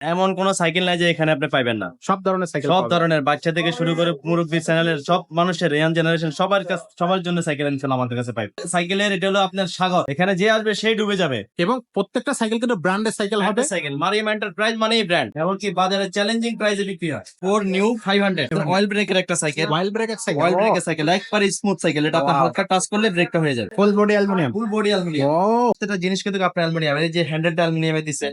এমন কোন সাইকেল নাই যে এখানে আপনি পাইবেন না। সব ধরনের সাইকেল সব ধরনের বাচ্চা থেকে শুরু করে মুরব্বী চ্যানেলের সব মানুষের ইয়াং জেনারেশন সবার কাছে সবার জন্য সাইকেল ইনশাল্লাহ আমাদের কাছে পাইবে সাইকেলের এটা হলো আপনার সাগর। এখানে যে আসবে সেই ডুবে যাবে। এবং প্রত্যেকটা সাইকেল কিন্তু ব্র্যান্ডের সাইকেল হবে। সাইকেল। মারিয়াম এন্টারপ্রাইজ মানেই ব্র্যান্ড এমনকি বাজারে চ্যালেঞ্জিং প্রাইসে বিক্রি হয়। Four new five hundred oil ব্রেকের একটা সাইকেল। ওয়াইল্ড ব্রেকের সাইকেল। অয়েল ব্রেকের সাইকেল। একবারে স্মুথ সাইকেল। এটা আপনার হালকা টাচ করলে ব্রেকটা হয়ে যাবে। Full body aluminium full body aluminium ও প্রত্যেকটা জিনিস কিন্তু আপনার অ্যালুমিনিয়াম এই যে হ্যান্ডেলটা অ্যালুমিনিয়ামে দিছে।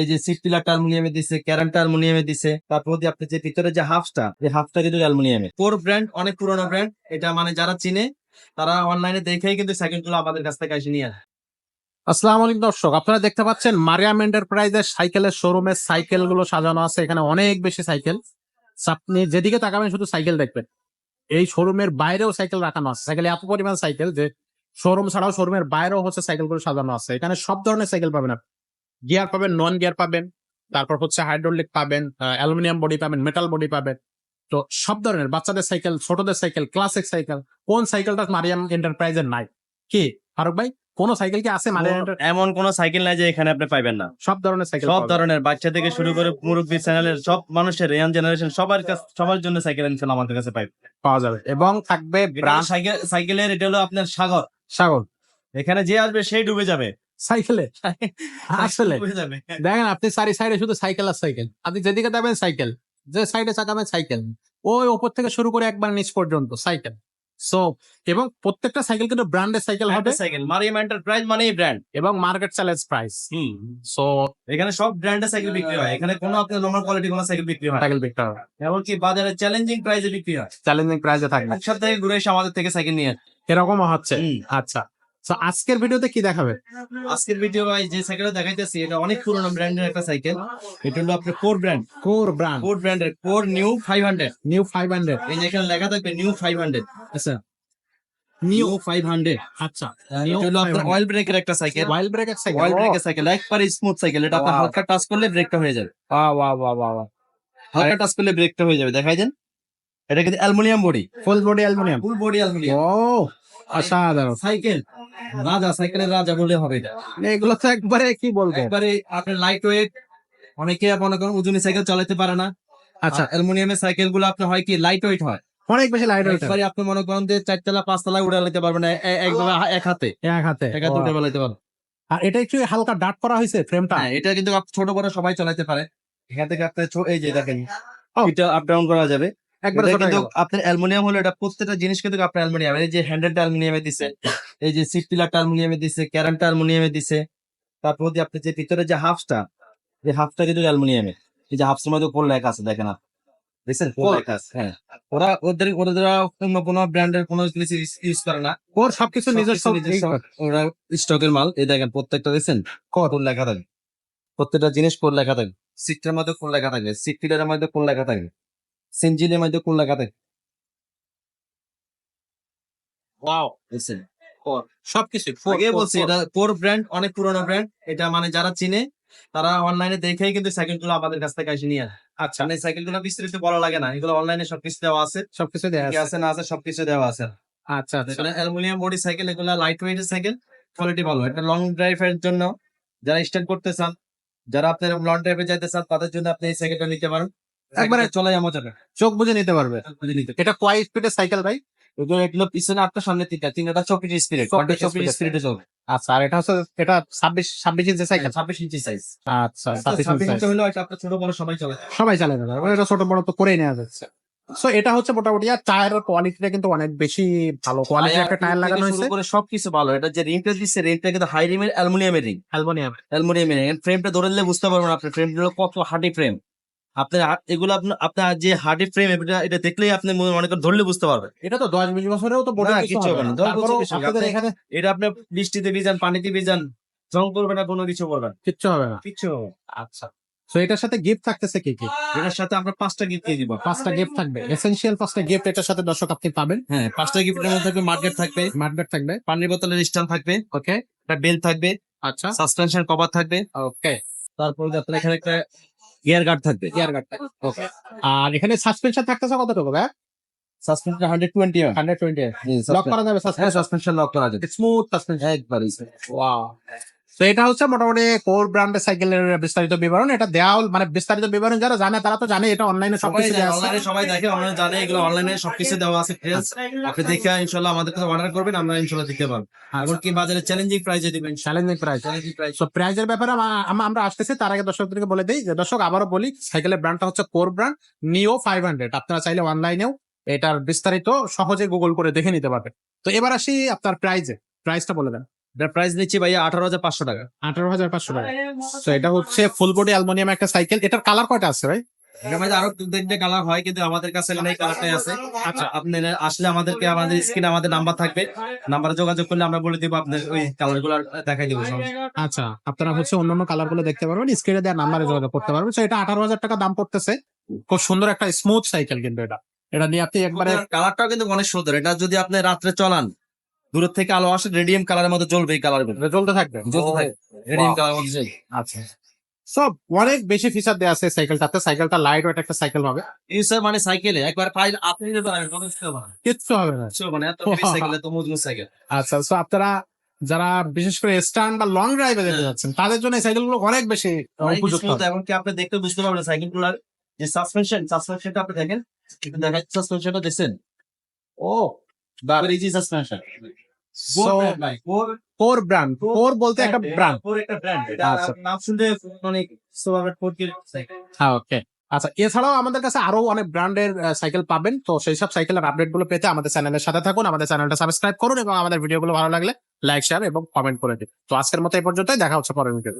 এই যে সিট পিলারটা অ্যালুমিনিয়ামে দিছে ক্যারামটা অ্যালুমিনিয়ামে দিছে। তারপর দিয়ে আপনি যে ভিতরে যে হাফটা এই হাফটা কিন্তু অ্যালুমিনিয়ামে। কোর ব্র্যান্ড অনেক পুরোনো ব্র্যান্ড এটা মানে যারা চিনে, তারা অনলাইনে দেখেই কিন্তু সাইকেলগুলো আমাদের কাছ থেকে এসে নিয়ে আসে। আসসালামু আলাইকুম দর্শক, আপনারা দেখতে পাচ্ছেন মারিয়াম এন্টারপ্রাইজের সাইকেলের শোরুমে সাজানো আছে, এখানে অনেক বেশি সাইকেল। আপনি যেদিকে তাকাবেন শুধু সাইকেল দেখবেন। এই শোরুমের বাইরেও সাইকেল রাখানো আছে। সাইকেল এত পরিমাণ সাইকেল যে শোরুম ছাড়াও শোরুমের বাইরেও হচ্ছে সাইকেলগুলো সাজানো আছে। এখানে সব ধরনের সাইকেল পাবেন আপনি। গিয়ার পাবেন নন গিয়ার পাবেন। তারপর হচ্ছে হাইড্রোলিক পাবেন অ্যালুমিনিয়াম বডি পাবেন মেটাল বডি পাবেন। তো সব ধরনের বাচ্চাদের সাইকেল ছোটদের সাইকেল ক্লাসিক সাইকেল কোন সাইকেলটা মারিয়াম এন্টারপ্রাইজের নাই? কি? ফারুক ভাই কোন সাইকেল কি আছে এমন কোন সাইকেল নাই যে এখানে আপনি পাইবেন না। সব ধরনের সাইকেল সব ধরনের বাচ্চা থেকে শুরু করে মুরব্বী চ্যানেলের সব মানুষের ইয়াং জেনারেশন সবার কাছে সবার জন্য সাইকেল ইনশাল্লাহ আমাদের কাছে পাইবে পাওয়া যাবে। এবং থাকবে সাইকেল সাইকেলের এটা হলো আপনার সাগর। সাগর। এখানে যে আসবে সেই ডুবে যাবে। সাইকেলে? আসলে। দেখেন আপনি চারি সাইডে শুধু সাইকেল আর সাইকেল। আপনি যেদিকে যাবেন সাইকেল। যে সাইডে চাকাবেন সাইকেল। ওই ওপর থেকে শুরু করে একবার নিচ পর্যন্ত সাইকেল। সো এবং প্রত্যেকটা সাইকেল কিন্তু ব্র্যান্ডের সাইকেল হবে। সাইকেল। মারিয়াম এন্টারপ্রাইজ মানেই ব্র্যান্ড এবং মার্কেট চ্যালেঞ্জ প্রাইস। সো এখানে সব ব্র্যান্ডের সাইকেল বিক্রি হয়। এখানে কোনো আপনার নর্মাল কোয়ালিটি কোনো সাইকেল বিক্রি হয়। সাইকেল বিক্রি এমনকি বাজারে চ্যালেঞ্জিং প্রাইসে বিক্রি হয়। চ্যালেঞ্জিং প্রাইসে থাকবে এক সপ্তাহে ঘুরে এসে আমাদের থেকে সাইকেল নিয়ে আসে। এরকমও হচ্ছে। আচ্ছা। আজকের ভিডিওতে কি দেখাবে আজকের ভিডিও ভাই যে সাইকেলটা দেখাইতেছি এটা অনেক পুরোনো ব্র্যান্ডের একটা সাইকেল এটা হলো আপনার কোর ব্র্যান্ড কোর ব্র্যান্ড কোর ব্র্যান্ডের core new five hundred new five hundred এই যে এখানে লেখা থাকবে নিউ ফাইভ হান্ড্রেড আচ্ছা। নিউ ফাইভ হান্ড্রেড আচ্ছা। এটা হলো আপনার অয়েল ব্রেকের একটা সাইকেল ওয়াইল্ড ব্রেকের সাইকেল অয়েল ব্রেকের সাইকেল একবারে স্মুথ সাইকেল এটা আপনার Wow. হালকা টাচ করলে ব্রেকটা হয়ে যাবে। ওয়া ওয়া ওয়া ওয়া হালকা টাচ করলে ব্রেকটা হয়ে যাবে। দেখাই দেন। এটা কিন্তু aluminium body. Full body aluminium full body aluminium ও অসাধারণ। সাইকেল। রাজা সাইকেলের রাজা বলে হবে এটা। এগুলো তো একবারে কি বলব? একবারে আপনার লাইট ওয়েট অনেকে মনে করেন ওজনী সাইকেল চালাতে পারে না। আচ্ছা। অ্যালুমিনিয়ামের সাইকেলগুলো আপনার হয় কি লাইট ওয়েট হয়। অনেক বেশি লাইট ওয়েট একবারে আপনি মনে করেন যে চারতলা পাঁচতলা উড়ে নিতে পারবেন একভাবে এক হাতে। এক হাতে। এক হাতে উঠে বেলাইতে পারবেন। আর এটা একটু হালকা ডাট করা হয়েছে ফ্রেমটা হ্যাঁ এটা কিন্তু ছোট বড় সবাই চালাতে পারে। এখান থেকে আপনার এই যে দেখেন. এটা আপ ডাউন করা যাবে। একবারে কিন্তু আপনার অ্যালুমিনিয়াম হলো এটা প্রত্যেকটা জিনিস কিন্তু আপনার অ্যালুমিনিয়াম। এই যে হ্যান্ডেলটা অ্যালুমিনিয়ামে দিছে এই যে সিট পিলারটা অ্যালুমিনিয়ামে দিছে ক্যারামটা অ্যালুমিনিয়ামে দিছে তারপর আপনি যে ভিতরে যে হাফটা এই হাফটা কিন্তু অ্যালুমিনিয়ামে। এই যে মধ্যে কোন লেখা আছে দেখেন আপনি। দেখছেন? কোন লেখা আছে? হ্যাঁ। ওরা ওদের ওদের অন্য কোনো ব্র্যান্ডের কোনো ইউজ করে না। সবকিছু নিজস্ব ওরা স্টকের মাল। এই দেখেন প্রত্যেকটা দেখছেন? কত? কোন লেখা থাকে প্রত্যেকটা জিনিস কোন লেখা থাকে সিটটার মধ্যে কোন লেখা থাকে সিট পিলারের মধ্যে কোন লেখা থাকে সেঞ্জিনের মধ্যে কোন থাকে ওয়াও দেখছেন সবকিছু আগে বলছি এটা কোর ব্র্যান্ড অনেক পুরোনো ব্র্যান্ড এটা মানে যারা চিনে তারা অনলাইনে দেখেই কিন্তু সাইকেলগুলো আমাদের কাছ থেকে আসে নিয়ে আচ্ছা। মানে সাইকেলগুলো বিস্তারিত বলা লাগে না। এগুলো অনলাইনে সবকিছু দেওয়া আছে। সবকিছু কি আছে। আছে না আছে সবকিছু দেওয়া আছে। আচ্ছা আচ্ছা। অ্যালুমিনিয়াম বডি সাইকেল এগুলো লাইট ওয়েটের সাইকেল কোয়ালিটি ভালো। এটা লং ড্রাইভের জন্য যারা স্টার্ট করতে চান যারা আপনার লং ড্রাইভে যাইতে চান তাদের জন্য আপনি এই সাইকেলটা নিতে পারেন। একবারে- যাবে চোখ বুঝে নিতে পারবে। বুঝে নিতে। এটা কয় স্পিডের সাইকেল ভাই? এগুলো পিছনে আপনার সামনে তিনটা। তিনটা চব্বিশ স্পিরিট চব্বিশ। স্পিরিটে চলবে। আচ্ছা আর এটা হচ্ছে এটা ছাব্বিশ ছাব্বিশ ইঞ্চি সাইকেল ছাব্বিশ ইঞ্চি সাইজ আচ্ছা ছাব্বিশ ছাব্বিশ ইঞ্চি ইঞ্চি হলো এটা আপনার ছোট বড় সবাই চলে। সবাই চালাতে পারবে এটা ছোট বড় তো করেই নেওয়া যাচ্ছে। সো এটা হচ্ছে মোটামুটি আর টায়ারের কোয়ালিটিটা কিন্তু অনেক বেশি ভালো। কোয়ালিটি একটা টায়ার লাগানো হয়েছে। করে সবকিছু ভালো। এটা যে রিংটা দিচ্ছে রিংটা কিন্তু হাই রিমের অ্যালুমিনিয়ামের রিং অ্যালুমিনিয়াম অ্যালুমিনিয়ামের রিং ফ্রেমটা ধরে নিলে বুঝতে পারবেন আপনি ফ্রেমগুলো কত হার্ডি ফ্রেম আপনার এগুলো আপনার যে হার্ডি ফ্রেম এটা এটা দেখলেই আপনি মনে করেন ধরলে বুঝতে পারবেন। এটা তো দশ বিশ বছরেও তো বড় না, কিছু হবে না। এটা আপনি বৃষ্টিতে ভিজান পানিতে ভিজান জং করবে না কোনো কিছু করবেন কিচ্ছু হবে না। কিচ্ছু হবে আচ্ছা। তো এটার সাথে গিফট থাকতেছে কি কি? এটার সাথে আমরা পাঁচটা গিফট দিয়ে দিব। পাঁচটা গিফট থাকবে। এসেনশিয়াল পাঁচটা গিফট এটার সাথে দর্শক আপনি পাবেন। হ্যাঁ পাঁচটা গিফটের মধ্যে থাকবে মার্কেট থাকবে। মার্কেট থাকবে। পানির বোতলের স্ট্যান্ড থাকবে। ওকে একটা বেল থাকবে। আচ্ছা। সাসপেনশন কভার থাকবে। ওকে তারপর আপনার এখানে একটা গিয়ার গার্ড থাকবে। গিয়ার গার্ড ওকে আর এখানে সাসপেনশন থাকতেছে কতটুকু ভাই? Suspension hundred twenty hundred twenty lock করা যাবে হ্যাঁ সাসপেনশন লক করা যাবে। স্মুথ সাসপেনশন একবারই। ওয়াও তো এটা হচ্ছে মোটামুটি কোর ব্র্যান্ডের সাইকেলের বিস্তারিত বিবরণ। এটা দেওয়া মানে বিস্তারিত বিবরণ যারা জানে তারা তো জানে এটা অনলাইনে সবকিছু অনলাইনে সবাই দেখে অনলাইনে জানে এগুলো অনলাইনে সবকিছু দেওয়া আছে। ফ্রেন্ডস আপনি দেখে ইনশাল্লাহ আমাদের কাছে অর্ডার করবেন আমরা ইনশাল্লাহ দিতে পারব। এখন কি বাজারে চ্যালেঞ্জিং প্রাইজে দিবেন? Challenging price challenging price so প্রাইজের ব্যাপারে আমা- আমা- আমরা আসতেছি তার আগে দর্শকদেরকে বলে দিই যে দর্শক আবারও বলি সাইকেলের ব্র্যান্ডটা হচ্ছে core brand neo five hundred আপনারা চাইলে অনলাইনেও এটার বিস্তারিত সহজে গুগল করে দেখে নিতে পারবেন। তো এবার আসি আপনার প্রাইজে প্রাইসটা বলে দেন। প্রাইস নিচ্ছি ভাইয়া আঠারো হাজার পাঁচশো টাকা। আঠারো হাজার পাঁচশো টাকা। তো এটা হচ্ছে ফুল বডি অ্যালুমিনিয়াম একটা সাইকেল এটার কালার কয়টা আছে ভাই? এটার আরও দু তিনটে কালার হয় কিন্তু আমাদের কাছে এই কালারটাই আছে। আচ্ছা। আপনি আসলে আমাদেরকে আমাদের স্ক্রিনে আমাদের নাম্বার থাকবে। নাম্বারে যোগাযোগ করলে আমরা বলে দিব আপনার ওই কালারগুলো দেখাই দিব আচ্ছা আপনারা হচ্ছে অন্যান্য কালারগুলো দেখতে পারবেন স্ক্রিনে দেওয়া নাম্বারে যোগাযোগ করতে পারবেন। এটা আঠারো হাজার টাকা দাম পড়তেছে। খুব সুন্দর একটা স্মুথ সাইকেল কিন্তু এটা। এটা নিয়ে আপনি একবারে কালারটাও কিন্তু অনেক সুন্দর। এটা যদি আপনি রাত্রে চলান দূরের থেকে আলো আসে রেডিয়াম কালারের মধ্যে জ্বলবে এই কালারগুলো। জ্বলতে থাকবে? জ্বলতে থাকে রেডিয়াম কালার মধ্যে। আচ্ছা। সব অনেক বেশি ফিচার দেওয়া আছে সাইকেলটাতে সাইকেলটা লাইট ওয়েট একটা সাইকেল হবে। এই স্যার মানে সাইকেলে একবার পাইলে আপনি নিতে পারেন। কিচ্ছু হবে না। কিছু হবে না এত সাইকেল এত মজবুত সাইকেল আচ্ছা সো আপনারা যারা বিশেষ করে স্ট্যান্ড বা লং ড্রাইভে যেতে যাচ্ছেন তাদের জন্য এই সাইকেলগুলো অনেক বেশি উপযুক্ত হবে। এমনকি আপনি দেখতে বুঝতে পারবেন সাইকেলগুলার যে সাসপেনশন সাসপেনশনটা আপনি দেখেন একটু দেখাচ্ছি সাসপেনশনটা দেখছেন? ও বাবার easy suspension So, core brand core বলতে একটা ব্র্যান্ড পুরো একটা ব্র্যান্ড আচ্ছা। নাম শুনলে অনেক সোভাবেট ফোর কি হ্যাঁ ওকে আচ্ছা এছাড়াও আমাদের কাছে আরও অনেক ব্র্যান্ডের সাইকেল পাবেন। তো সেই সব সাইকেলের আপডেটগুলো পেতে আমাদের চ্যানেলের সাথে থাকুন আমাদের চ্যানেলটা সাবস্ক্রাইব করুন এবং আমাদের ভিডিওগুলো ভালো লাগলে লাইক শেয়ার এবং কমেন্ট করে দিন। তো আজকের মতো এই পর্যন্তই দেখা হচ্ছে পরের ভিডিও